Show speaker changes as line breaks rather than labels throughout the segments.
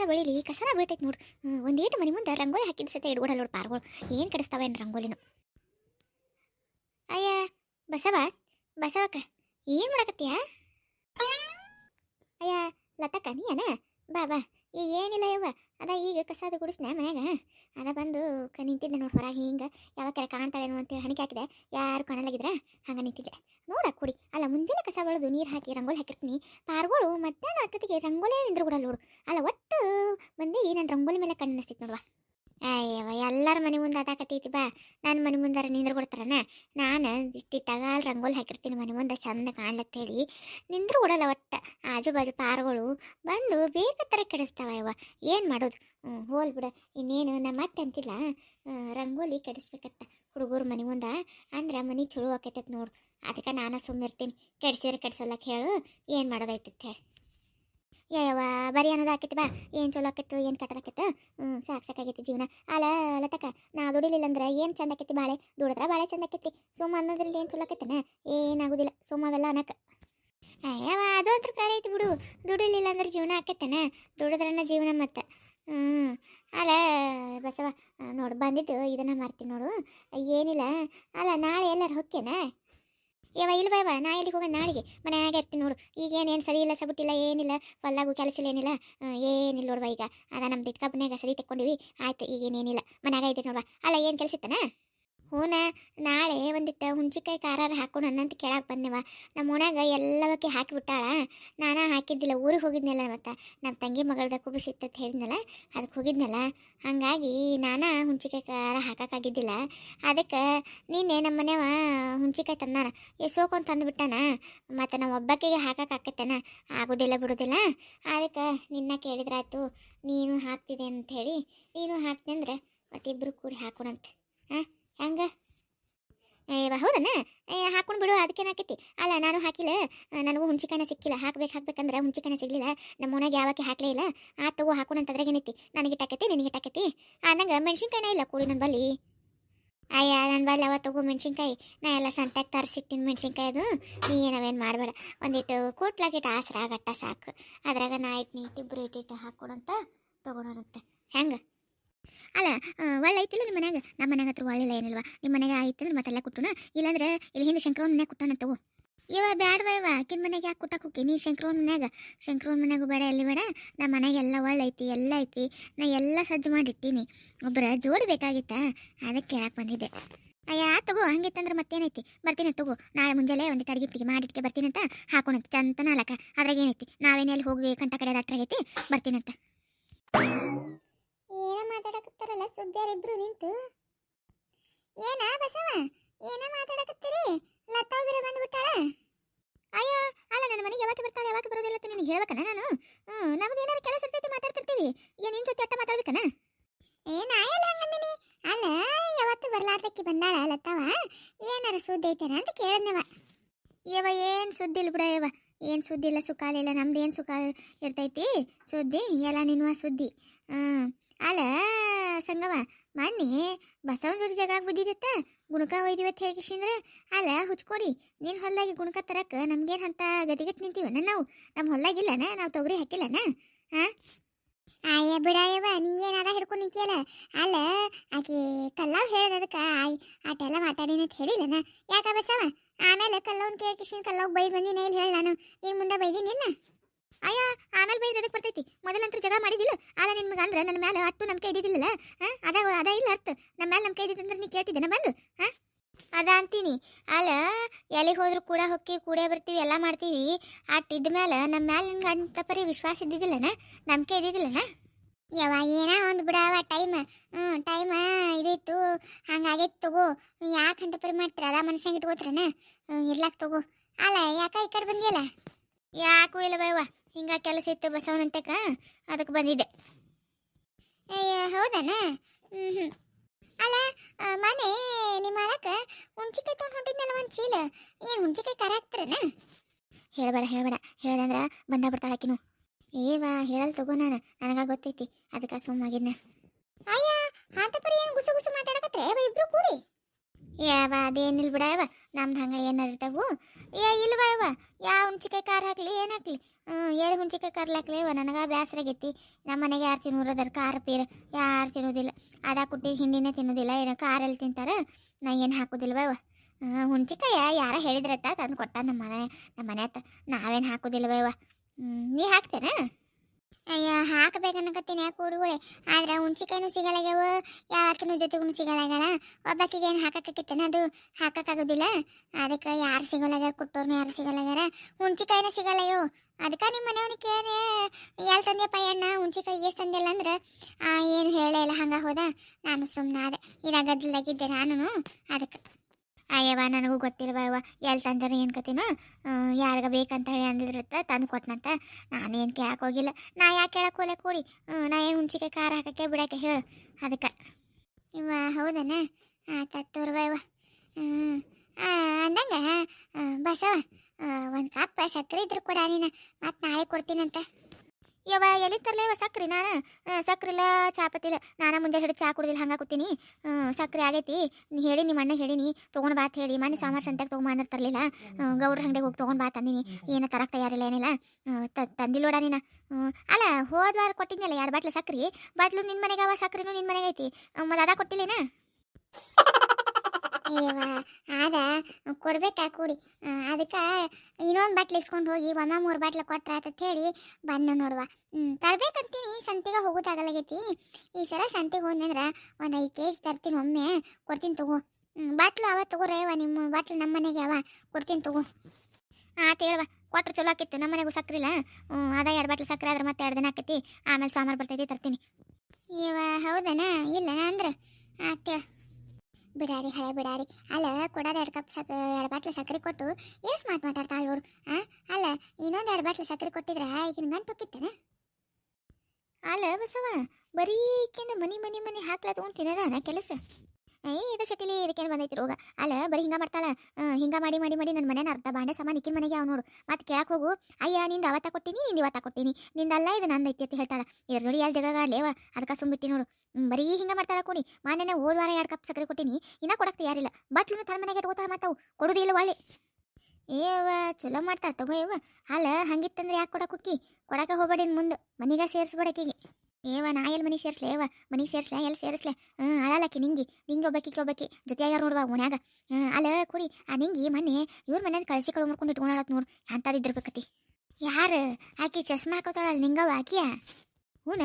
ಕಸ ಬೆಳಿಲಿ ಕಸನ ಬೀಳ್ತೈತೆ ನೋಡು. ಒಂದೇಟು ಮನೆ ಮುಂದೆ ರಂಗೋಲಿ ಹಾಕಿದ ಸತೆ ಇಡ್ಕೊಡಲ್ಲ ನೋಡು ಪಾರ್ಗಳು ಏನು ಕೆಡಿಸ್ತಾವೇನು ರಂಗೋಲಿನು. ಅಯ್ಯ, ಬಸವ, ಬಸವಕ್ಕ, ಏನು ಮಾಡಕತ್ತೀಯ? ಅಯ್ಯ, ಲತಕ್ಕ, ನೀಯನ? ಬಾ ಬಾ. ಈ ಏನಿಲ್ಲ ಯವ್ವ. ಅದ ಈಗ ಕಸಾದ ಗುಡಿಸ್ನೆ ಮನ್ಯಾಗ. ಅದ ಬಂದು ಕ ನಿಂತಿದ್ದೆ ನೋಡಿ ಹೊರಗೆ ಹಿಂಗೆ. ಯಾವಾಗ ಕಾಣ್ತಾಳೇನೋ ಅಂತೇಳಿ ಹಣಿಕೆ ಹಾಕಿದೆ. ಯಾರು ಕಾಣಲಾಗಿದ್ರ? ಹಂಗೆ ನಿಂತಿದ್ದೆ. ನೋಡ ಕುಡಿ. ಅಲ್ಲ ಮುಂಜಾನೆ ಕಸ ಬಳದು ನೀರು ಹಾಕಿ ರಂಗೋಲಿ ಹಾಕಿರ್ತೀನಿ. ಪಾರ್ಗಳು ಮಧ್ಯಾಹ್ನ ಅಷ್ಟೊತ್ತಿಗೆ ರಂಗೋಲಿ ನಿಂದ್ರು ಕೂಡ ನೋಡು. ಅಲ್ಲ ಒಟ್ಟು ಮಂದಿ ನನ್ನ ರಂಗೋಲಿ ಮೇಲೆ ಕಣ್ಣು ಅನಿಸ್ತಿತ್ತು ನೋಡುವ. ಅಯ್ಯವ ಎಲ್ಲರ ಮನೆ ಮುಂದೆ ಅದಾಕತೈತಿ ಬಾ. ನನ್ನ ಮನೆ ಮುಂದಾರ ನಿಂದ್ರ ಕೊಡ್ತಾರನ ನಾನು ಇಟ್ಟಿಟ್ಟಾಗ ರಂಗೋಲಿ ಹಾಕಿರ್ತೀನಿ ಮನೆ ಮುಂದೆ, ಚಂದ ಕಾಣ್ಲತ್ತ ಹೇಳಿ ನಿಂದ್ರು ಕೊಡಲ್ಲ ಒಟ್ಟು. ಆಜು ಬಾಜು ಪಾರ್ಗಳು ಬಂದು ಬೇಕತ್ತರ ಕೆಡಿಸ್ತಾವ ಇವ ಏನು ಮಾಡೋದು? ಹೋಲ್ ಬಿಡ. ಇನ್ನೇನು ನಮ್ಮ ಮತ್ತೆ ಅಂತಿಲ್ಲ? ರಂಗೋಲಿ ಕೆಡಿಸ್ಬೇಕತ್ತ ಹುಡುಗರು ಮನೆ ಮುಂದೆ. ಅಂದ್ರೆ ಮನೆ ಚಲೋ ಆಕೈತೈತೆ ನೋಡು. ಅದಕ್ಕೆ ನಾನು ಸುಮ್ಮಿರ್ತೀನಿ ಕೆಡ್ಸಿದ್ರೆ ಕೆಡ್ಸೋಲ್ಲಕ್ಕೆ ಹೇಳು. ಏನು ಮಾಡೋದೈತೈತೆ ಹೇಳಿ. ಯವ್ವ, ಬರೀ ಅನ್ನೋದು ಆಕೈತಿ ಬಾ. ಏನು ಚಲೋ ಆಕೈತು, ಏನು ಕೆಟ್ಟದಾಕೈತೆ ಹ್ಞೂ ಸಾಕು ಸಾಕಾಗೈತಿ ಜೀವನ. ಅಲ್ಲ ಲತಕ, ನಾ ದುಡಿಲಿಲ್ಲ ಅಂದ್ರೆ ಏನು ಚಂದ ಆಕೈತಿ ಬಾಳೆ? ದುಡಿದ್ರೆ ಬಾಳೆ ಚಂದ ಆಕೈತಿ. ಸುಮ್ಮ ಅನ್ನೋದ್ರಲ್ಲಿ ಏನು ಚಲೋ ಆಕೈತನ? ಏನಾಗೋದಿಲ್ಲ ಸುಮ್ಮ ಅವೆಲ್ಲ ಅನ್ನಕ್ಕೆ ಅಯ್ಯವ ಅದು ಅಂತ ಕರೆ ಐತಿ ಬಿಡು. ದುಡಿಲಿಲ್ಲ ಅಂದ್ರೆ ಜೀವನ ಆಕೈತನ? ದುಡಿದ್ರನ್ನ ಜೀವನ ಮತ್ತೆ. ಹ್ಞೂ ಅಲ್ಲ ಬಸವ, ನೋಡು, ಬಂದಿದ್ದು, ಇದನ್ನ ಮಾಡ್ತೀನಿ ನೋಡು. ಏನಿಲ್ಲ. ಅಲ್ಲ ನಾಳೆ ಎಲ್ಲರೂ ಹೊಕ್ಕೇನ? ಯವ ಇಲ್ವ ಯವ ನಾ ಎಲ್ಲಿಗೆ ಹೋಗೋಣ ನಾಳೆಗೆ? ಮನ್ಯಾಗ ಇರ್ತೀನಿ ನೋಡು. ಈಗ ಏನೇನು ಸರಿ ಇಲ್ಲ ಸಬಿಟ್ಟಿಲ್ಲ ಏನಿಲ್ಲ ಹೊಲ್ಲಾಗು ಕೆಲಸ ಇಲ್ಲ, ಏನಿಲ್ಲ. ಏನಿಲ್ಲ ನೋಡುವ ಈಗ. ಅದ ನಮ್ಮ ದಿಟ್ಕ ಮನ್ಯಾಗ ಸರಿ ತೆಕ್ಕೊಂಡಿವಿ. ಆಯ್ತು, ಈಗ ಏನೇನಿಲ್ಲ ಮನ್ಯಾಗ ಐತೆ ನೋಡುವ. ಅಲ್ಲ, ಏನು ಕೆಲಸ ಇತ್ತನ? ಹೂನ ನಾಳೆ ಒಂದಿಟ್ಟು ಹುಂಚಿಕಾಯಿ ಖಾರಾರ ಹಾಕೊಂಡು ಅನ್ನಂತ ಕೇಳಕ್ಕೆ ಬಂದೆವ. ನಮ್ಮ ಓಣಾಗ ಎಲ್ಲವಕ್ಕೆ ಹಾಕಿಬಿಟ್ಟಾಳ ನಾನು ಹಾಕಿದ್ದಿಲ್ಲ, ಊರಿಗೆ ಹೋಗಿದ್ನಲ್ಲ ಮತ್ತು. ನಮ್ಮ ತಂಗಿ ಮಗಳದ ಕುಬಸಿತ್ತು ಅಂತ ಹೇಳಿದ್ನಲ್ಲ, ಅದಕ್ಕೆ ಹೋಗಿದ್ನಲ್ಲ. ಹಾಗಾಗಿ ನಾನು ಹುಂಚಿಕಾಯಿ ಖಾರ ಹಾಕೋಕ್ಕಾಗಿದ್ದಿಲ್ಲ ಅದಕ್ಕೆ ನೀನೆ ನಮ್ಮ ಮನೆಯವ ಹುಂಚಿಕಾಯಿ ತಂದಾನ. ಎಸೋಕೊಂಡ್ ತಂದುಬಿಟ್ಟಾನ ಮತ್ತು ನಾವು ಒಬ್ಬಕ್ಕಿಗೆ ಹಾಕಕ್ಕಾಕತ್ತೇನ ಆಗೋದಿಲ್ಲ, ಬಿಡೋದಿಲ್ಲ. ಅದಕ್ಕೆ ನಿನ್ನ ಕೇಳಿದ್ರಾಯ್ತು. ನೀನು ಹಾಕ್ತಿದೆ ಅಂತ ಹೇಳಿ, ನೀನು ಹಾಕ್ತಿ ಅಂದ್ರೆ ಮತ್ತಿಬ್ಬರು ಕೂಡಿ ಹಾಕೋಣಂತೆ. ಹಾಂ ಹೆಂಗ? ಏವ ಹೌದನ? ಏ, ಹಾಕೊಂಡು ಬಿಡು ಅದಕ್ಕೇನಾಕೈತಿ ಅಲ್ಲ, ನಾನು ಹಾಕಿಲ್ಲ. ನನಗೂ ಹುಂಚಿಕಾಯಿನ ಸಿಕ್ಕಿಲ್ಲ. ಹಾಕ್ಬೇಕು ಹಾಕ್ಬೇಕಂದ್ರೆ ಹುಂಚಿಕಾಯಿನ ಸಿಗ್ಲಿಲ್ಲ. ನಮ್ಮ ಮನೆಗೆ ಯಾವಕ್ಕೆ ಹಾಕ್ಲೇ ಇಲ್ಲ. ಆ, ತಗೋ ಹಾಕೋಣಂತಂದ್ರಾಗ ಏನೈತಿ? ನನಗೆ ಟಕತಿ ನಿನಗೆ ಟಕತಿ ನಂಗೆ ಮೆಣಸಿನ್ಕಾಯಿನ ಇಲ್ಲ ಕೂಡಿ ನನ್ನ ಬಲ್ಲಿ. ಅಯ್ಯ ನನ್ನ ಬಲ್ಲಿ ಅವ ತಗೋ ಮೆಣಸಿನ್ಕಾಯಿ. ನಾ ಎಲ್ಲ ಸಂತೆಗೆ ತರಿಸಿಟ್ಟಿನ ಮೆಣಸಿನ್ಕಾಯಿ ಅದು. ನೀ ಏನವೇನು ಮಾಡಬೇಡ. ಒಂದಿಟ್ಟು ಕೂಟ್ಲಾಕಿಟ್ಟ ಆಸರ, ಗಟ್ಟ ಸಾಕು. ಅದ್ರಾಗ ನಾ ಇಟ್ಟು ನೀಟ್ ಇಬ್ಬರು ಇಟ್ಟಿಟ್ಟು ಹಾಕೊಡಂತ ತಗೊಳೋಣಂತೆ ಹೆಂಗೆ? ಅಲ್ಲ ಒಳ್ಳೆ ಐತಿಲ್ಲ ನಿಮ್ಮ ಮನ್ಯಾಗ? ನಮ್ಮ ಮನ್ಯಾಗ ಹತ್ರ ಒಳ್ಳೆಲ್ಲ ಏನಿಲ್ವಾ? ನಿಮ್ಮ ಮನ್ಯಾಗ ಆಯ್ತಂದ್ರೆ ಮತ್ತೆಲ್ಲ ಕುಟ್ಟೋಣ ಇಲ್ಲಾಂದ್ರೆ ಇಲ್ಲಿ ಹಿಂದೆ ಶಂಕರವನ್ ಮನ್ಯಾಗ ಕುಟ್ಟಾನ ತಗೋ. ಇವ ಬ್ಯಾಡ್ವ ಇವ, ಆಕಿನ ಮನೆಗೆ ಯಾಕೆ ಕುಟ್ಟಕ್ಕೆ ಹೋಗಿ ನೀ ಶಂಕರವನ್ ಮನ್ಯಾಗ ಶಂಕರವನ್ ಮನ್ಯಾಗೂ ಬೇಡ, ಎಲ್ಲಿ ಬೇಡ. ನಮ್ಮ ಮನೆಗೆ ಎಲ್ಲ ಒಳ್ಳೆ ಐತಿ, ಎಲ್ಲ ಐತಿ. ನಾ ಎಲ್ಲ ಸಜ್ಜು ಮಾಡಿಟ್ಟಿನಿ. ಒಬ್ಬರ ಜೋಡಿ ಬೇಕಾಗಿತ್ತ? ಅದಕ್ಕೆ ಕೇಳಕ್ಕೆ ಬಂದಿದ್ದೆ. ಅಯ್ಯ ತಗೋ, ಹಂಗಿತ್ತಂದ್ರೆ ಮತ್ತೇನೈತಿ? ಬರ್ತೀನಿ ತಗೋ. ನಾಳೆ ಮುಂಜಾನೆ ಒಂದಿಟ್ಟು ಅಡಿಗೆ ಪಿಡಿಗೆ ಮಾಡಿಟ್ಕೆ ಬರ್ತೀನಂತ ಹಾಕೋಣಂತ. ಚಂತ ನಾಲ್ಕ ಅದ್ರಾಗ ಏನೈತಿ ನಾವೇನೇ ಅಲ್ಲಿ ಹೋಗಿ ಕಂಟ ಕಡೆ ಡಾಕ್ಟ್ರಾಗೈತಿ ಬರ್ತೀನಂತ. ಏನ ಮಾತಾಡಕತ್ತಾರಲ್ಲ ಸುದ್ದಿಯಾರಿಬ್ರು ನಿಂತು? ಏನ ಬಸವ ಏನ ಮಾತಾಡಕತ್ತೀರಿ? ಲತಾ ಬೇರೆ ಬಂದ್ಬಿಟ್ಟಾಳ? ಅಯ್ಯೋ ಅಲ್ಲ ನನ್ನ ಮನೆಗೆ ಯಾವಾಗ ಬರ್ತಾಳೆ ಯಾವಾಗ ಬರೋದಿಲ್ಲ ಅಂತ ನಿನಗೆ ಹೇಳ್ಬೇಕನ ನಾನು? ಹ್ಞೂ ನಮ್ದು ಏನಾರು ಕೆಲಸ ಇರ್ತೈತಿ ಮಾತಾಡ್ತಿರ್ತೀವಿ. ಏನು ನಿನ್ ಜೊತೆ ಅಟ್ಟ ಮಾತಾಡ್ಬೇಕನ? ಏನ್ ಆಯಲ್ಲ ಹಂಗಂದಿನಿ. ಅಲ್ಲ ಯಾವತ್ತು ಬರ್ಲಾರ್ದಕ್ಕೆ ಬಂದಾಳ ಲತಾವ? ಏನಾರ ಸುದ್ದಿ ಐತೇನ ಅಂತ ಕೇಳದ್ನವ. ಯವ ಏನು ಸುದ್ದಿ ಇಲ್ಲ ಬಿಡ ಯವ ಏನು ಸುದ್ದಿ ಇಲ್ಲ ಸುಖ ಇಲ್ಲ ನಮ್ದು ಏನು ಸುಖ ಇರ್ತೈತಿ? ಸುದ್ದಿ ಎಲ್ಲ ನಿನ್ವ ಸುದ್ದಿ. ಹಾಂ ಅಲ್ಲ ಸಂಗವ, ಮೊನ್ನೆ, ಬಸವನ ಜೋಡಿ ಜಗ ಬಿದ್ದಿದತ್ತ? ಗುಣಕ ಒಯ್ದಿವತ್ತು ಹೇಳಿಕಿಸಿಂದ್ರೆ ಅಲ್ಲ ಹುಚ್ಕೊಡಿ, ನೀನು ಹೊಲ್ದಾಗಿ ಗುಣಕ ತರಕ ನಮ್ಗೇನು ಅಂತ ಗದಿಗೆಟ್ ನಿಂತೀವನ ನಾವು? ನಮ್ಮ ಹೊಲ್ದಾಗಿಲ್ಲನ, ನಾವು ತೊಗರಿ ಹಾಕಿಲ್ಲನ? ಹಾಂ ಅಯ್ಯ ಬಿಡಾಯವ ನೀ ಏನಾದ ಹಿಡ್ಕೊಂಡು ನಿಂತಿಯಲ್ಲ? ಅಲ್ಲ ಆಕೆ ಕಲ್ಲಾವ್ ಆಟ ಆಟೆಲ್ಲ ಮಾತಾಡಿನ ಅಂತ ಹೇಳಿಲ್ಲನ? ಯಾಕ ಬಸವ? ಆಮೇಲೆ ಕಲ್ಲವನ್ ಕೇಳ್ಕಿಸಿನ ಕಲ್ಲವ್ ಬೈದು ಬಂದಿನ ಇಲ್ಲಿ ಹೇಳ ನಾನು? ನಿನ್ ಮುಂದೆ ಬೈದಿನಿಲ್ಲ? ಆಮೇಲೆ ಬೈದ್ರೆ ಅದಕ್ಕೆ ಬರ್ತೈತಿ. ಮೊದಲಂತೂ ಜಗ ಮಾಡಿದಿಲ್ಲ ಅಲ್ಲ ನಿನ್ ಅಂದ್ರೆ ನನ್ನ ಮೇಲೆ ಅಟ್ಟು ನಂಬಿಕೆ ಇದ್ದಿದ್ದಿಲ್ಲ ಅದ ಅದ ಇಲ್ಲ ಅರ್ಥ. ನಮ್ಮ ಮೇಲೆ ನಂಬಿಕೆ ಇದ್ದಿದ್ದಂದ್ರೆ ನೀ ಕೇಳ್ತಿದ್ದೇನೆ ಬಂದು? ಹಾ ಅದ ಅಂತೀನಿ. ಅಲ್ಲ, ಎಲ್ಲಿಗೆ ಹೋದ್ರು ಕೂಡ ಹೊಕ್ಕಿ, ಕೂಡೇ ಬರ್ತೀವಿ, ಎಲ್ಲ ಮಾಡ್ತೀವಿ. ಅಟ್ ಇದ್ದ ಮೇಲೆ ನಮ್ಮ ಮೇಲೆ ನಿನ್ಗೆ ಅಂತ ಪರಿ ವಿಶ್ವಾಸ ಇದ್ದಿದ್ದಿಲ್ಲನ? ನಂಬಿಕೆ ಇದ್ದಿದ್ದಿಲ್ಲನ ಯವ ಏನ ಒಂದು ಬಿಡವ ಟೈಮ್. ಹ್ಞೂ ಟೈಮ್, ಇದಿತ್ತು. ಹಂಗಾಗೈತೆ ತಗೋ. ಯಾಕೆ ಅಂತ ಪರಿ ಮಾಡ್ತೀರ? ಅದ ಮನುಷ್ಯಂಗೆ ಇಟ್ಕೋತ್ರನ? ಇರ್ಲಾಕ್ ತಗೋ. ಅಲ್ಲ, ಯಾಕ ಈ ಕಡೆ ಬಂದಿಯಲ್ಲ? ಯಾಕೂ ಇಲ್ಲ ಬೈವ ಹಿಂಗ ಕೆಲಸ ಇತ್ತು ಬಸವನಂತಕ ಅದಕ್ಕೆ ಬಂದಿದ್ದೆ. ಅಯ್ಯ, ಹೌದನ? ಹ್ಞೂ ಅಲ್ಲ ಮನೆ ನಿಮ್ಮ ಅಳಕ ಹುಂಚಿಕಾಯಿ ತೊಗೊಂಡು ಹೊಂಟಿದ್ನಲ್ಲ ಒಂದು ಚೀಲ. ಏನು ಹುಂಚಿಕಾಯಿ ಖಾರ ಹಾಕ್ತಾರೇನ? ಹೇಳಬೇಡ ಹೇಳಬೇಡ. ಹೇಳ್ದಂದ್ರೆ ಬಂದ ಬಿಡ್ತಾಳೆ ಆಕಿನು. ಏವಾ, ಹೇಳಲ್ ತಗೋ ನಾನು. ನನಗ ಗೊತ್ತೈತಿ. ಅದಕ್ಕೆ ಸುಮ್ಮಾಗಿದ್ನ ಅಯ್ಯ, ಹಾಂತಪರಿ ಏನು ಗುಸು ಗುಸು ಮಾತಾಡಕತ್ರೆ? ಇಬ್ರು ಕೂಡಿ. ಯಾವ ಅದೇನಿಲ್ಲ ಬಿಡ ಯಾವ ನಮ್ದು ಹಂಗೆ ಏನಾರು ಇರ್ತಾವು? ಏ, ಇಲ್ವ ಯಾವ ಯಾವ ಹುಣ್ಚಿಕಾಯಿ ಖಾರ ಹಾಕ್ಲಿ, ಏನು ಹಾಕ್ಲಿ? ಹ್ಞೂ ಮುಂಚಿಕ ಕರ್ಲಾಕ್ಲೇವ ನನಗೆ ಬೇಸರಾಗೈತಿ ನಮ್ಮ ಮನೆಗೆ ಯಾರು ತಿನ್ನೋರದಾರ? ಖಾರ ಪೀರ. ಯಾರು ತಿನ್ನೋದಿಲ್ಲ. ಅದ ಕುಟ್ಟಿ ಹಿಂಡಿನೇ ತಿನ್ನೋದಿಲ್ಲ. ಏನು ಖಾರಲ್ಲಿ ತಿಂತಾರೆ? ನಾ ಏನು ಹಾಕೋದಿಲ್ವ ಹುಂಚಿಕಾಯ ಯಾರ ಹೇಳಿದ್ರತ್ತ ತಂದು ಕೊಟ್ಟ ನಮ್ಮ ಮನೆ ನಮ್ಮ ಮನೆ ಹತ್ತ ನಾವೇನು ಹಾಕೋದಿಲ್ವ ನೀ ಹಾಕ್ತೇನ? ಅಯ್ಯ, ಹಾಕಬೇಕನ್ನಕತ್ತೀನಿ ಯಾಕೆ ಹುಡುಗಳೆ? ಆದ್ರೆ ಹುಂಚಿಕಾಯಿನೂ ಸಿಗಲಾಗ್ಯಾವ? ಯಾಕಿನೂ ಜೊತೆಗೂ ಸಿಗಲಾಗಲ್ಲ ಒಬ್ಬಾಕಿಗೆ ಏನು ಹಾಕಕ್ಕಿತ್ತೇನೆ ಅದು? ಹಾಕಕ್ಕಾಗೋದಿಲ್ಲ? ಅದಕ್ಕೆ ಯಾರು ಸಿಗಲಾಗ್ಯಾರ? ಕುಟ್ಟೋರ್ನ ಯಾರು ಸಿಗಲಾಗ್ಯಾರ? ಹುಣ್ಸಿಕಾಯಿನ ಸಿಗಲ್ಲಯ್ಯೋ ಅದಕ್ಕೆ ನಿಮ್ಮ ಮನೆಯವನಿಗೆ ಕೇಳಿದೆ ಎಲ್ಲಿ ತಂದೆಪ್ಪ ಎಣ್ಣ ಹುಂಚಿಕಾಯಿ ಎಷ್ಟು ತಂದೆಲ್ಲ? ಅಂದ್ರೆ ಏನು ಹೇಳೇ ಇಲ್ಲ ಹಂಗೆ ಹೋದ. ನಾನು ಸುಮ್ಮನೆ ಅದೇ ಇದಾಗ ಗದ್ದಲಾಗಿದ್ದೆ ನಾನು ಅದಕ್ಕೆ. ಅಯ್ಯವ್ವ ನನಗೂ ಗೊತ್ತಿಲ್ವ ಅಯ್ಯವ ಎಲ್ಲಿ ತಂದ್ರೆ ಏನು ಕತಿನೋ ಯಾರಿಗ ಬೇಕಂತ ಹೇಳಿ ಅಂದಿದ್ರತ್ತ ತಂದು ಕೊಟ್ಟನಂತ ನಾನು ಏನು ಕೇಳಕ್ಕೆ ಹೋಗಿಲ್ಲ. ನಾ ಯಾಕೆ ಕೇಳಕ್ಕೆ ಹೋಲೆ ಕೂಡಿ? ನಾ ಏನು ಹುಂಚಿಕಾಯಿ ಖಾರ ಹಾಕಕ್ಕೆ ಬಿಡಕ್ಕೆ ಹೇಳು. ಅದಕ್ಕೆ ಇವ ಹೌದನ? ಇವ ಹ್ಞೂ ಅಂದಂಗ ಆ, ಬಸವ ಒಂದು ಕಪ್ ಸಕ್ಕರೆ ಇದ್ರು ಕೊಡ ನೀನು ಮತ್ತೆ ನಾಳೆ ಕೊಡ್ತೀನಂತ. ಯವ ಎಲ್ಲಿ ತರಲೇವ ಸಕ್ರೆ ನಾನು? ಸಕ್ರೆ ಇಲ್ಲ ಚಾಪತಿ ಇಲ್ಲ. ನಾನು ಮುಂಜಾನೆ ಹಿಡಿದು ಚಾ ಕುಡ್ದಿಲ್ಲ, ಹಂಗೆ ಕೂತೀನಿ. ಸಕ್ರೆ ಆಗೈತಿ. ನೀ ಹೇಳಿ, ನಿಮ್ಮ ಅಣ್ಣ ಹೇಳಿನಿ. ತೊಗೊಂಡು ಬಾತ್ ಹೇಳಿ. ಮನೆ ಸೋಮವಾರ ಸಂತೆಗೆ ತೊಗೊಂಬ ಅಂದ್ರೆ ತರಲಿಲ್ಲ. ಗೌಡ್ರ ಹಂಗೆ ಹೋಗಿ ತೊಗೊಂಡು ಬಾತ್ ತಂದಿನಿ ಏನು ತರಕ್ಕೆ ತಯಾರಿಲ್ಲ, ಏನಿಲ್ಲ. ತಂದಿಲ್ಲೋಡ ನೀನ ಅಲ್ಲ, ಹೋದ ವಾರ ಎರಡು ಬಾಟ್ಲು ಸಕ್ರೆ. ಬಾಟ್ಲು ನಿನ್ನ ಮನೆಗೆ ಅವ ಸಕ್ರೆನೂ ನಿನ್ನ ಮನೆಗೆ ಐತಿ. ಮತ್ತೆ ಅದ ಕೊಟ್ಟಿಲ್ಲೇನ? ಅಯ್ಯವ್ವ ಆದ ಕೊಡ್ಬೇಕಾ ಕೂಡಿ? ಅದಕ್ಕೆ ಇನ್ನೊಂದು ಬಾಟ್ಲು ಇಸ್ಕೊಂಡು ಹೋಗಿ ಒಮ್ಮ ಮೂರು ಬಾಟ್ಲು ಕೊಟ್ರ ಅಂತ ಹೇಳಿ ಬಂದ ನೋಡುವ. ಹ್ಞೂ ತರ್ಬೇಕಂತೀನಿ, ಸಂತಿಗೆ ಹೋಗೋದಾಗಲಾಗೈತಿ. ಈ ಸಲ ಸಂತಿಗೆ ಹೋದ್ನಂದ್ರೆ ಒಂದು ಐದು ಕೆ ಜಿ ತರ್ತೀನಿ ಒಮ್ಮೆ, ಕೊಡ್ತೀನಿ ತಗೋ. ಹ್ಞೂ ಬಾಟ್ಲು ಅವ ತಗೋರೇವ ನಿಮ್ಮ ಬಾಟ್ಲು ನಮ್ಮ ಮನೆಗೆ ಅವ, ಕೊಡ್ತೀನಿ ತಗೋ. ಆತ ಹೇಳವ, ಕೊಟ್ರೆ ಚಲೋ ಆಕಿತ್ತು ನಮ್ಮ ಮನೆಗೂ ಸಕ್ರಿಲ್ಲ. ಹ್ಞೂ ಅದ ಎರಡು ಬಾಟ್ಲು ಸಕ್ಕರೆ ಆದ್ರೆ ಮತ್ತೆ ಎರಡು ದಿನ ಆಕೈತಿ, ಆಮೇಲೆ ಸೋಮವಾರ ಬರ್ತೈತಿ ತರ್ತೀನಿ. ಇವ ಹೌದನ? ಇಲ್ಲ ಅಂದ್ರೆ? ಆತ ಬಿಡಾರಿ ಹಳೆ ಬಿಡಾರಿ. ಅಲ್ಲ, ಕೊಡೋದು ಎರಡು ಕಪ್ ಸಕ್, ಎರಡು ಬಾಟ್ಲು ಸಕ್ಕರೆ ಕೊಟ್ಟು ಎಷ್ಟು ಮಾತು ಮಾತಾಡ್ತಾಳೆ ನೋಡು, ಆ? ಅಲ್ಲ, ಇನ್ನೊಂದು ಎರಡು ಬಾಟ್ಲು ಸಕ್ಕರೆ ಕೊಟ್ಟಿದ್ರೆ ಈಗಿನ ಗಂಟು ಹೋಗಿತ್ತೇನ ಅಲ್ಲ, ಬಸವ, ಬರೀ ಈಕಿಂದ ಮನಿ ಮನಿ ಮನಿ ಹಾಕ್ಲಾ ತಗೊಂಡು ತಿನ್ನೋದಾನ ಕೆಲಸ? ಏ, ಇದು ಶಟಿಲಿ ಇದಕ್ಕೇನು ಬಂದೈತಿ ರೋಗ? ಅಲ್ಲ, ಬರೀ ಹಿಂಗ ಮಾಡ್ತಾಳ. ಹಿಂಗೆ ಮಾಡಿ ಮಾಡಿ ಮಾಡಿ ನನ್ನ ಮನೇನ ಅರ್ಧ ಬಾಂಡೆ ಸಾಮಾನು ನಿಕ್ಕಿನ ಮನೆಗೆ ಅವ್ ನೋಡು. ಮತ್ತೆ ಕೇಳಕ್ ಹೋಗು. ಅಯ್ಯ, ನಿಂದ ಅವತ್ತ ಕೊಟ್ಟಿನಿ, ನಿಂದ ಇವತ್ತ ಕೊಟ್ಟಿನಿ. ನಿಂದಲ್ಲ ಇದು ನಂದೈತಿ ಅಂತ ಹೇಳ್ತಾಳ. ಇದ್ರ ಜೋಡಿ ಯಾರು ಜಗಳಗಾಡ್ಲೇವ ಅದಕ್ಕೆ ಸುಮ್ಬಿಟ್ಟಿ ನೋಡು. ಬರೀ ಹಿಂಗ ಮಾಡ್ತಾಳ ಕೊಡಿ. ಮಾನ್ಯನೇ ಹೋದ ವಾರ ಎರಡು ಕಪ್ ಸಕ್ಕರೆ ಕೊಟ್ಟಿನಿ. ಇನ್ನ ಕೊಡಕ್ಕೆ ಯಾರಿಲ್ಲ ಬಟ್ಲು ತನ್ನ ಮನೆಗೆ ಇಟ್ಕೋತಾಳ ಮಾತಾವು ಕೊಡೋದಿಲ್ಲ ಒಳ್ಳೆ ಏವ ಚಲೋ ಮಾಡ್ತಾಳೆ ತಗೋ ಯವ್ವ ಅಲ್ಲ, ಹಂಗಿತ್ತಂದ್ರೆ ಯಾಕೆ ಕೊಡಕ್ಕೆ ಕುಕ್ಕಿ? ಕೊಡಕ್ಕೆ ಹೋಗ್ಬೇಡಿ ಮುಂದೆ. ಮನೆಗೆ ಸೇರಿಸ್ಬೇಡಕ್ಕಿಗೆ ಏವ, ನಾ ಎಲ್ಲಿ ಮನೆಗೆ ಸೇರಿಸ್ಲೆ? ಏವ, ಮನೆಗೆ ಸೇರಿಸ್ಲೆ? ಎಲ್ಲಿ ಸೇರಿಸ್ಲೆ? ಹ್ಞೂ ಅಳಲಕ್ಕಿ ನಿಂಗಿ. ನಿಂಗೆ ಒಬ್ಬಾಕಿ ಒಬ್ಬಾಕಿ. ಜೊತೆಯಾಗ್ಯಾರ ನೋಡುವ ಓಣ್ಯಾಗ. ಹ್ಞೂ, ಅಲ್ಲ ಕುಡಿ. ಆ ನಿಂಗಿ ಮೊನ್ನೆ ಇವ್ರ ಮನೇಲಿ ಕಳಿಸಿ ಕಳು ಮಾಡ್ಕೊಂಡು ಇಟ್ಕೊಂಡಾಳತ್ ನೋಡು. ಎಂಥದಿದ್ದಿರ್ಬೇಕತಿ ಯಾರು? ಆಕಿ ಚಸ್ಮಾ ಹಾಕೋತಾಳಲ್ಲ ನಿಂಗವ ಆಕಿಯ? ಹೂನ,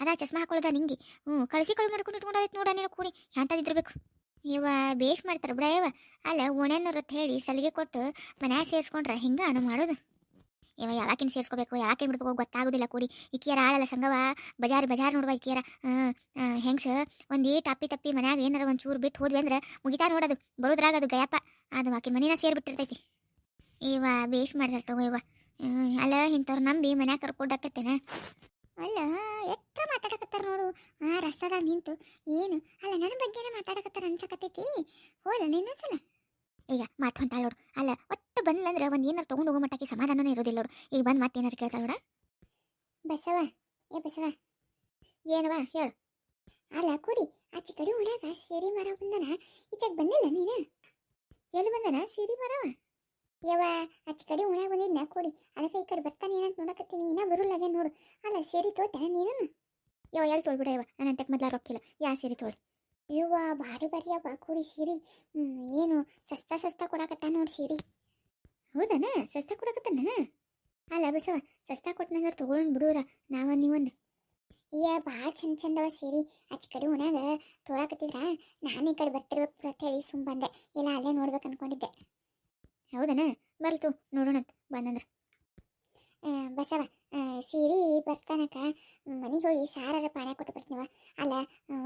ಅದ ಚಸ್ಮಾ ಹಾಕೊಳ್ಳೋದ ನಿಂಗಿ? ಹ್ಞೂ, ಕಳಿಸಿ ಕಳು ಮಾಡ್ಕೊಂಡು ಇಟ್ಕೊಂಡೈತೆ ನೋಡ ನೀನು ಕೂಡಿ. ಎಂಥದಿದ್ದಿರ್ಬೇಕು ಇವ ಬೇಷ್ ಮಾಡ್ತಾರೆ ಬಿಡ, ಇವ. ಅಲ್ಲ, ಓಣ್ಯಾನವ್ರ ಅಂತ ಹೇಳಿ ಸಲಿಗೆ ಕೊಟ್ಟು ಮನ್ಯಾಗ ಸೇರಿಸ್ಕೊಂಡ್ರೆ ಹಿಂಗ ಅನು ಮಾಡೋದು? ಇವ ಯಾವಾಕಿನ ಸೇರಿಸ್ಕೋಬೇಕು ಯಾಕಿನ ಬಿಡ್ಬೇಕು ಗೊತ್ತಾಗೋದಿಲ್ಲ ಕೂಡಿ. ಇಕ್ಕಿಯರ ಆಳಲ್ಲ ಸಂಗವ ಬಜಾರ್ ಬಜಾರ್ ನೋಡುವ ಇಕ್ಕಿಯರ. ಹೆಂಗ್ಸ? ಒಂದು ಅಪ್ಪಿ ತಪ್ಪಿ ಮನ್ಯಾಗ ಏನಾರ ಒಂದು ಚೂರು ಬಿಟ್ಟು ಹೋದ್ವಿ ಅಂದ್ರೆ ಮುಗಿತಾ ನೋಡೋದು. ಬರೋದ್ರಾಗ ಅದು ಗಯಪ್ಪ. ಅದು ಆಕಿ ಮನೇನ ಸೇರಿಬಿಟ್ಟಿರ್ತೈತಿ. ಇವ ಬೇಷ್ ಮಾಡ್ತಾರೆ ತಗೋ ಇವ. ಅಲ್ಲ ಇಂಥವ್ರು ನಂಬಿ ಮನ್ಯಾಗ ಕರ್ಕೊಂಡಾಕತ್ತೇನ ಅಲ್ಲ ಎಷ್ಟ ಮಾತಾಡಕತ್ತಾರ ನೋಡು. ಆ ರಸ್ತಾದಾಗ ನಿಂತು, ಏನು? ಅಲ್ಲ ನನ್ನ ಬಗ್ಗೆನೇ ಮಾತಾಡಕತ್ತಾರ ಅನ್ಸಕತ್ತೈತಿ. ಹೋಲ ಇನ್ನೊಂದ್ಸಲ ಈಗ ಮಾತು ಹೊಂಟಾಳ ನೋಡು. ಅಲ್ಲ, ಒಟ್ಟು ಬಂದ್ಲಂದ್ರೆ ಒಂದು ಏನಾರು ತೊಗೊಂಡು ಹೋಗೋ ಮಟ್ಟಕ್ಕೆ ಸಮಾಧಾನನೇ ಇರೋದಿಲ್ಲ ನೋಡು. ಈಗ ಬಂದು ಮತ್ತೇನಾರು ಕೇಳ್ತಾಳ ನೋಡ. ಬಸವ, ಏ ಬಸವ. ಏನವ ಹೇಳು. ಅಲ್ಲ, ಕುಡಿ, ಆಚೆ ಕಡೆ ಊರಾಗ ಸೇರಿ ಮರ ಬಂದನ? ಈಚೆಗೆ ಬಂದಿಲ್ಲ ನೀನ? ಎಲ್ಲಿ ಬಂದನ? ಸೇರಿ ಮರವ? ಯವ ಆಚೆ ಕಡೆ ಉಣ್ಯಾಗ ಬಂದಿದ್ನ? ಕೊಡಿ, ಅದಕ್ಕೆ ಈ ಕಡೆ ಬರ್ತಾನೆ ಏನಂತ ನೋಡಕತ್ತೀನಿ. ಇನ್ನ ಬರುಲ್ಲ ಅದೇ ನೋಡು. ಅಲ್ಲ, ಸೇರಿ ತೋತಾನ ನೀನು ಯವ ಎಲ್ಲಿ ತೋಳ್ಬಿಡ ಯವ ನನ್ನ ಅಂತಕ್ಕೆ ಮೊದ್ಲ ರೊಕ್ಕಿಲ್ಲ. ಯಾ ಸೇರಿ ತೋಳಿ? ಯವ್ವ ಭಾರಿ ಭಾರಿ ಅವ ಕೂಡಿ ಸೀರಿ. ಏನು, ಸಸ್ತಾ ಸಸ್ತಾ ಕೊಡಕತ್ತ ನೋಡಿ ಸೀರಿ. ಹೌದನ? ಸಸ್ತಾ ಕೊಡಾಕತ್ತಾನ ಅಲ್ಲ, ಬಸವ, ಸಸ್ತಾ ಕೊಟ್ಟನಂದ್ರೆ ತಗೊಳ್ಳೋಣ ಬಿಡೋರ, ನಾವ ನೀವೊಂದು. ಅಯ್ಯ ಭಾಳ ಚಂದ ಚಂದವ ಸೀರಿ. ಅಚ್ಚ ಕಡೆ ಉಣ್ಯಾಗ ತೋಳಕತ್ತಿದ್ರ, ನಾನು ಈ ಕಡೆ ಬರ್ತಿರ್ಬೇಕು ಅಂತ ಹೇಳಿ ಸುಮ್ಮ ಬಂದೆ. ಇಲ್ಲ, ಅಲ್ಲೇ ನೋಡ್ಬೇಕು ಅನ್ಕೊಂಡಿದ್ದೆ. ಹೌದನ? ಬರ್ತು ನೋಡೋಣಂತ, ಬಂದಂದ್ರೆ. ಬಸವ ಸೀರೆ ಬರ್ತಾನಕ. ಮನೆಗೆ ಹೋಗಿ ಸಾರಾರ ಪಾನ ಕೊಟ್ಟು ಬರ್ತೀವ ಅಲ್ಲ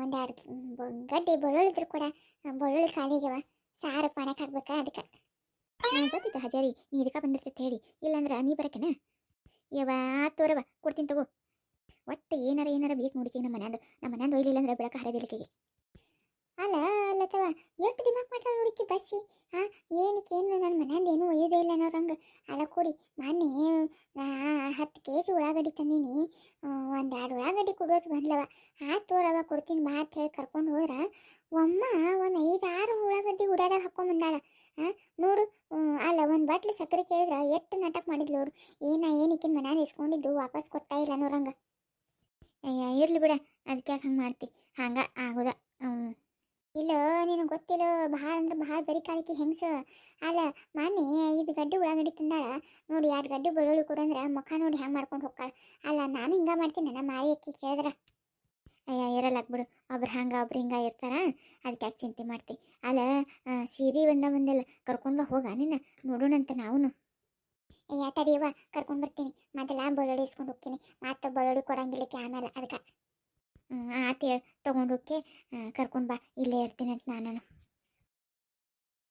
ಒಂದೆರಡು ಗಡ್ಡೆ ಬೆಳ್ಳುಳ್ಳಿದ್ರು ಕೂಡ ಬೆಳ್ಳುಳ್ಳಿ ಸಾರ ಸಾರು ಹಾಕ್ಬೇಕ ಹಾಕ್ಬೇಕಾ ಅದಕ್ಕೆ ಗೊತ್ತಿತ್ತು ಹಜಾರಿ, ನೀ ಇದಕ್ಕೆ ಬಂದಿರ್ತೈತೆ ಹೇಳಿ. ಇಲ್ಲಾಂದ್ರೆ ನೀ ಬರಕೇನ? ಯಾವ ತೋರವ ಕೊಡ್ತೀನಿ ತಗೋ. ಒಟ್ಟು ಏನಾರ ಏನಾರ ಬೇಕು ನೋಡಿಕೆ ನಮ್ಮ ಮನ್ಯಾಂದು ನಮ್ಮ ಮನ್ಯಾಂದು ಒಯ್ಲಿಲ್ಲ ಅಂದ್ರೆ ಬೆಳಕ ಹರಿದಿಲ್ಲಕಿಗೆ ಅಲ್ಲ ಅಲ್ಲತವ ಎಷ್ಟು ದಿಮಾಕ್ ಮಾಡ್ತಾಳೆ ಹುಡುಕಿ ಬಸ್ಸಿ? ಹಾ ಏನಕ್ಕೆ ಏನು ನನ್ನ ಮನೆಯಿಂದ ಏನು ಒಯ್ಯೋದೇ ಇಲ್ಲ ಅನ್ನೋರಂಗೆ ಅಲ್ಲ ಕೊಡಿ, ಮೊನ್ನೆ ಹತ್ತು ಕೆ ಜಿ ಉಳ್ಳಾಗಡ್ಡಿ ತಂದೀನಿ. ಒಂದು ಎರಡು ಉಳ್ಳಾಗಡ್ಡಿ ಕೊಡೋದು ಬಂದ್ಲವ. ಆ ತೋರವ ಕೊಡ್ತೀನಿ, ಬಾ ಹೇಳಿ ಕರ್ಕೊಂಡು ಹೋದ್ರ. ಒಮ್ಮ ಒಂದು ಐದು ಆರು ಉಳ್ಳಾಗಡ್ಡಿ ಉಡಾದಾಗ ಹಾಕೊಂಬಂದಾಳ ಹಾಂ ನೋಡು ಅಲ್ಲ ಒಂದು ಬಾಟ್ಲು ಸಕ್ಕರೆ ಕೇಳಿದ್ರೆ ಎಷ್ಟು ನಾಟಕ ಮಾಡಿದ್ಲು ನೋಡು. ಏನ ಏನಕ್ಕೆ ಮನ್ಯಾಗ ಇಸ್ಕೊಂಡಿದ್ದು ವಾಪಸ್ ಕೊಟ್ಟ ಇಲ್ಲ ನೋರಂಗ ಅಯ್ಯ, ಇರ್ಲಿ ಬಿಡ ಅದಕ್ಕೆ ಯಾಕೆ ಹಂಗೆ ಮಾಡ್ತಿ. ಹಂಗೆ ಆಗೋದ. ಇಲ್ಲ, ನಿನಗೆ ಗೊತ್ತಿಲ್ಲ, ಭಾಳ ಅಂದ್ರೆ ಭಾಳ ಬರಿ ಕಾಣಿಕೆ ಹೆಂಗ್ಸ? ಅಲ್ಲ ಮಾನ್ಯ ಇದು ಗಡ್ಡೆ ಉಳ್ಳಾಗಡ್ಡಿ ತಂದಾಳ. ನೋಡಿ ಎರಡು ಗಡ್ಡೆ ಬೆಳ್ಳುಳ್ಳಿ ಕೊಡಂದ್ರೆ ಮುಖ ನೋಡಿ ಹೆಂಗೆ ಮಾಡ್ಕೊಂಡು ಹೋಗ್ತಾಳ. ಅಲ್ಲ, ನಾನು ಹಿಂಗೆ ಮಾಡ್ತೀನಿ, ನನ್ನ ಮಾರಿ ಅಕ್ಕಿ ಕೇಳಿದ್ರ. ಅಯ್ಯ, ಇರಲ್ಲ ಬಿಡು. ಒಬ್ರು ಹಂಗೆ, ಒಬ್ರು ಹಿಂಗೆ ಇರ್ತಾರ. ಅದಕ್ಕೆ ಯಾಕೆ ಚಿಂತೆ ಮಾಡ್ತಿ? ಅಲ್ಲ ಸೀರೆ ಬಂದ ಬಂದಲ್ಲ ಕರ್ಕೊಂಡು ಹೋಗ ನಿನ್ನ. ನೋಡೋಣಂತ ನಾವು ಅಯ್ಯ ತಡಿಯವ್ವ ಕರ್ಕೊಂಡು ಬರ್ತೀನಿ. ಮೊದಲ ಬೆಳ್ಳುಳ್ಳಿ ಇಸ್ಕೊಂಡು ಹೋಗ್ತೀನಿ. ಮತ್ತೆ ಬೆಳ್ಳುಳ್ಳಿ ಕೊಡಂಗಿಲ್ಲಕ್ಕೆ ಆಮೇಲೆ ಅದಕ್ಕೆ ಆತ ಹೇಳಿ. ತೊಗೊಂಡು ಹೋಗಿ ಕರ್ಕೊಂಡು ಬಾ. ಇಲ್ಲೇ ಇರ್ತೀನಿ ಅಂತ ನಾನು